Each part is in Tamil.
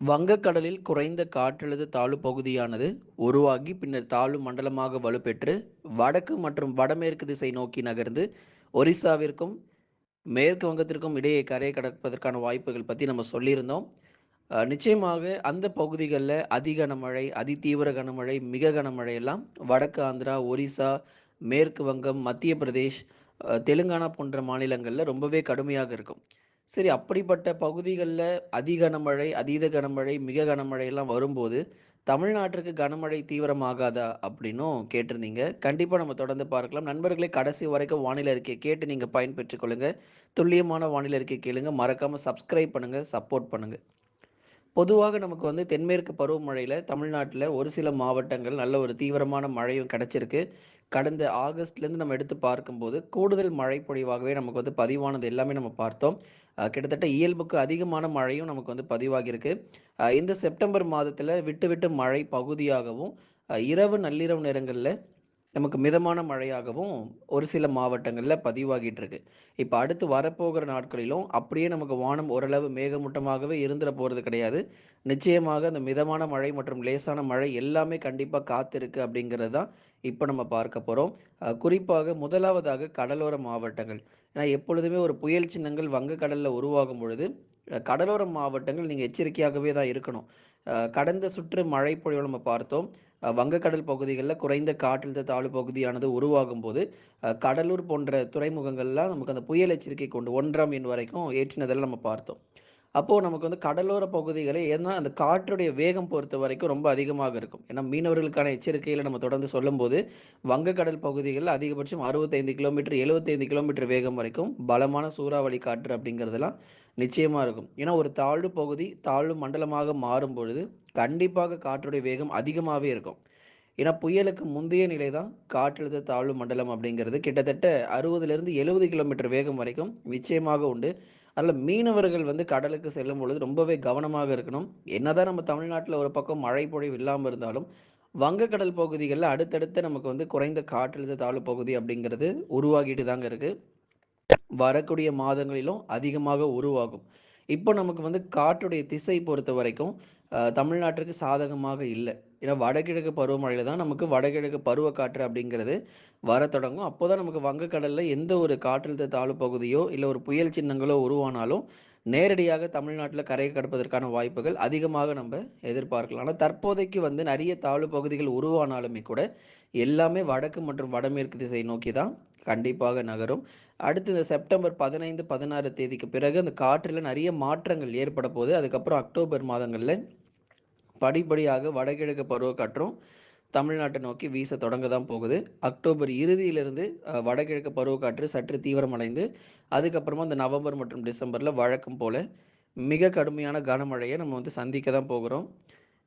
வங்கக்கடலில் குறைந்த காற்றழுத்த தாழ்வு பகுதியானது உருவாகி பின்னர் தாழ்வு மண்டலமாக வலுப்பெற்று வடக்கு மற்றும் வடமேற்கு திசை நோக்கி நகர்ந்து ஒரிசாவிற்கும் மேற்கு வங்கத்திற்கும் இடையே கரையை கடப்பதற்கான வாய்ப்புகள் பற்றி நம்ம சொல்லியிருந்தோம். நிச்சயமாக அந்த பகுதிகளில் அதி கனமழை அதிதீவிர கனமழை மிக கனமழை எல்லாம் வடக்கு ஆந்திரா ஒரிசா மேற்கு வங்கம் மத்திய பிரதேஷ் தெலுங்கானா போன்ற மாநிலங்களில் ரொம்பவே கடுமையாக இருக்கும். சரி அப்படிப்பட்ட பகுதிகளில் அதி கனமழை அதீத கனமழை மிக கனமழை எல்லாம் வரும்போது தமிழ்நாட்டிற்கு கனமழை தீவிரமாகாதா அப்படின்னும் கேட்டிருந்தீங்க. கண்டிப்பாக நம்ம தொடர்ந்து பார்க்கலாம். நண்பர்களே கடைசி வரைக்கும் வானிலை அறிக்கையை கேட்டு நீங்கள் பயன்பெற்றுக் கொள்ளுங்க. துல்லியமான வானிலை அறிக்கை கேளுங்க. மறக்காமல் சப்ஸ்கிரைப் பண்ணுங்க சப்போர்ட் பண்ணுங்க. பொதுவாக நமக்கு வந்து தென்மேற்கு பருவமழையில் தமிழ்நாட்டில் ஒரு சில மாவட்டங்கள் நல்ல ஒரு தீவிரமான மழையும் கிடச்சிருக்கு. கடந்த ஆகஸ்ட்லேருந்து நம்ம எடுத்து பார்க்கும்போது கூடுதல் மழை பொழிவாகவே நமக்கு வந்து பதிவானது எல்லாமே நம்ம பார்த்தோம். கிட்டத்தட்ட இயல்புக்கு அதிகமான மழையும் நமக்கு வந்து பதிவாகியிருக்கு. இந்த செப்டம்பர் மாதத்தில் விட்டு விட்டு மழை பகுதியாகவும் இரவு நள்ளிரவு நேரங்களில் நமக்கு மிதமான மழையாகவும் ஒரு சில மாவட்டங்களில் பதிவாகிட்டு இருக்கு இப்போ அடுத்து வரப்போகிற நாட்களிலும் அப்படியே நமக்கு வானம் ஓரளவு மேகமூட்டமாகவே இருந்துட போகிறது கிடையாது. நிச்சயமாக அந்த மிதமான மழை மற்றும் லேசான மழை எல்லாமே கண்டிப்பாக காத்திருக்கு அப்படிங்கிறது தான் இப்போ நம்ம பார்க்க போகிறோம் குறிப்பாக முதலாவதாக கடலோர மாவட்டங்கள். ஏன்னா எப்பொழுதுமே ஒரு புயல் சின்னங்கள் வங்கக்கடலில் உருவாகும் பொழுது கடலோர மாவட்டங்கள் நீங்கள் எச்சரிக்கையாகவே தான் இருக்கணும். கடந்த சுற்று மழை பொழிவு நம்ம பார்த்தோம். வங்கக்கடல் பகுதிகளில் குறைந்த காற்றழுத்த தாழ்வு பகுதியானது உருவாகும் போது கடலூர் போன்ற துறைமுகங்கள்லாம் நமக்கு அந்த புயல் எச்சரிக்கை கொண்டு ஒன்றாம் எண் வரைக்கும் ஏற்றினதெல்லாம் நம்ம பார்த்தோம். அப்போது நமக்கு வந்து கடலோர பகுதிகளை ஏன்னா அந்த காற்றுடைய வேகம் பொறுத்த வரைக்கும் ரொம்ப அதிகமாக இருக்கும். ஏன்னா மீனவர்களுக்கான எச்சரிக்கையில் நம்ம தொடர்ந்து சொல்லும்போது வங்கக்கடல் பகுதிகளில் அதிகபட்சம் அறுபத்தைந்து கிலோமீட்டர் எழுபத்தைந்து கிலோமீட்டர் வேகம் வரைக்கும் பலமான சூறாவளி காற்று அப்படிங்கிறதெல்லாம் நிச்சயமாக இருக்கும். ஏன்னா ஒரு தாழ்வு பகுதி தாழ்வு மண்டலமாக மாறும் பொழுது கண்டிப்பாக காற்றுடைய வேகம் அதிகமாகவே இருக்கும். ஏன்னா புயலுக்கு முந்தைய நிலை தான் காற்றழுத்த தாழ்வு மண்டலம் அப்படிங்கிறது. கிட்டத்தட்ட அறுபதுலேருந்து எழுபது கிலோமீட்டர் வேகம் வரைக்கும் நிச்சயமாக உண்டு. அதில் மீனவர்கள் வந்து கடலுக்கு செல்லும் பொழுது ரொம்பவே கவனமாக இருக்கணும். என்னதான் நம்ம தமிழ்நாட்டில் ஒரு பக்கம் மழை பொழிவு இல்லாமல் இருந்தாலும் வங்கக்கடல் பகுதிகளில் அடுத்தடுத்து நமக்கு வந்து குறைந்த காற்றழுத்த தாழ்வு பகுதி அப்படிங்கிறது உருவாகிட்டு தாங்க இருக்குது வரக்கூடிய மாதங்களிலும் அதிகமாக உருவாகும். இப்போ நமக்கு வந்து காற்றுடைய திசை பொறுத்த வரைக்கும் தமிழ்நாட்டிற்கு சாதகமாக இல்லை. ஏன்னா வடகிழக்கு பருவமழையில் தான் நமக்கு வடகிழக்கு பருவக்காற்று அப்படிங்கிறது வர தொடங்கும். அப்போ தான் நமக்கு வங்கக்கடலில் எந்த ஒரு காற்றழுத்த தாழ்வு பகுதியோ இல்லை ஒரு புயல் சின்னங்களோ உருவானாலும் நேரடியாக தமிழ்நாட்டில் கரையை கடப்பதற்கான வாய்ப்புகள் அதிகமாக நம்ம எதிர்பார்க்கலாம். ஆனால் தற்போதைக்கு வந்து நிறைய தாழ்வு பகுதிகள் உருவானாலுமே கூட எல்லாமே வடக்கு மற்றும் வடமேற்கு திசை நோக்கி தான் கண்டிப்பாக நகரும். அடுத்து இந்த செப்டம்பர் பதினைந்து பதினாறு தேதிக்கு பிறகு அந்த காற்றில் நிறைய மாற்றங்கள் ஏற்பட போகுது அதுக்கப்புறம் அக்டோபர் மாதங்களில் படிப்படியாக வடகிழக்கு பருவக்காற்றும் தமிழ்நாட்டை நோக்கி வீச தொடங்க தான் போகுது. அக்டோபர் இறுதியிலிருந்து வடகிழக்கு பருவக்காற்று சற்று தீவிரமடைந்து அதுக்கப்புறமா அந்த நவம்பர் மற்றும் டிசம்பரில் வழக்கம் போல மிக கடுமையான கனமழையை நம்ம வந்து சந்திக்க தான் போகிறோம்.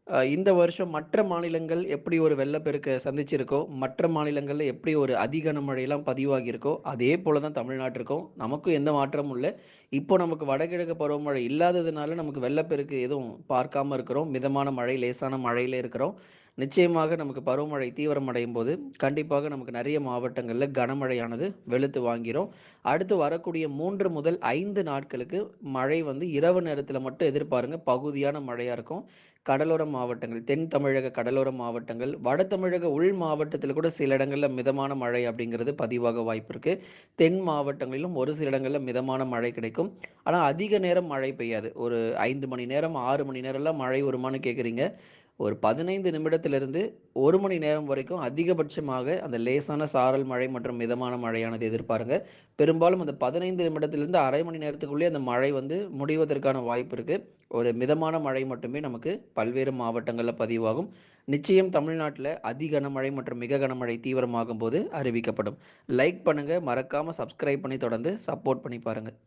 இந்த வருஷம் மற்ற மாநிலங்கள் எப்படி ஒரு வெள்ளப்பெருக்கை சந்திச்சிருக்கோ மற்ற மாநிலங்களில் எப்படி ஒரு அதிகன கனமழையெல்லாம் பதிவாகியிருக்கோ அதே போல தான் தமிழ்நாட்டிற்கும். நமக்கும் எந்த மாற்றமும் இல்லை. இப்போ நமக்கு வடகிழக்கு பருவமழை இல்லாததுனால நமக்கு வெள்ளப்பெருக்கு எதுவும் பார்க்காம இருக்கிறோம். மிதமான மழை லேசான மழையில இருக்கிறோம். நிச்சயமாக நமக்கு பருவமழை தீவிரமடையும் போது கண்டிப்பாக நமக்கு நிறைய மாவட்டங்களில் கனமழையானது வெளுத்து வாங்கிறோம். அடுத்து வரக்கூடிய மூன்று முதல் ஐந்து நாட்களுக்கு மழை வந்து இரவு நேரத்தில் மட்டும் எதிர்பாருங்க. பகுதியான மழையாக இருக்கும். கடலோர மாவட்டங்கள் தென் தமிழக கடலோர மாவட்டங்கள் வட தமிழக உள் மாவட்டத்தில் கூட சில இடங்களில் மிதமான மழை அப்படிங்கிறது பதிவாக வாய்ப்பு இருக்கு. தென் மாவட்டங்களிலும் ஒரு சில இடங்களில் மிதமான மழை கிடைக்கும். ஆனால் அதிக நேரம் மழை பெய்யாது. ஒரு ஐந்து மணி நேரம் ஆறு மணி நேரம்லாம் மழை வருமானு கேட்குறீங்க ஒரு பதினைந்து நிமிடத்திலிருந்து ஒரு மணி நேரம் வரைக்கும் அதிகபட்சமாக அந்த லேசான சாரல் மழை மற்றும் மிதமான மழையானது எதிர்பாருங்க. பெரும்பாலும் அந்த பதினைந்து நிமிடத்திலிருந்து அரை மணி நேரத்துக்குள்ளேயே அந்த மழை வந்து முடிவதற்கான வாய்ப்பு இருக்குது ஒரு மிதமான மழை மட்டுமே நமக்கு பல்வேறு மாவட்டங்களில் பதிவாகும். நிச்சயம் தமிழ்நாட்டில் அதி கனமழை மற்றும் மிக கனமழை தீவிரமாகும் போது அறிவிக்கப்படும். லைக் பண்ணுங்கள் மறக்காமல் சப்ஸ்கிரைப் பண்ணி தொடர்ந்து சப்போர்ட் பண்ணி பாருங்கள்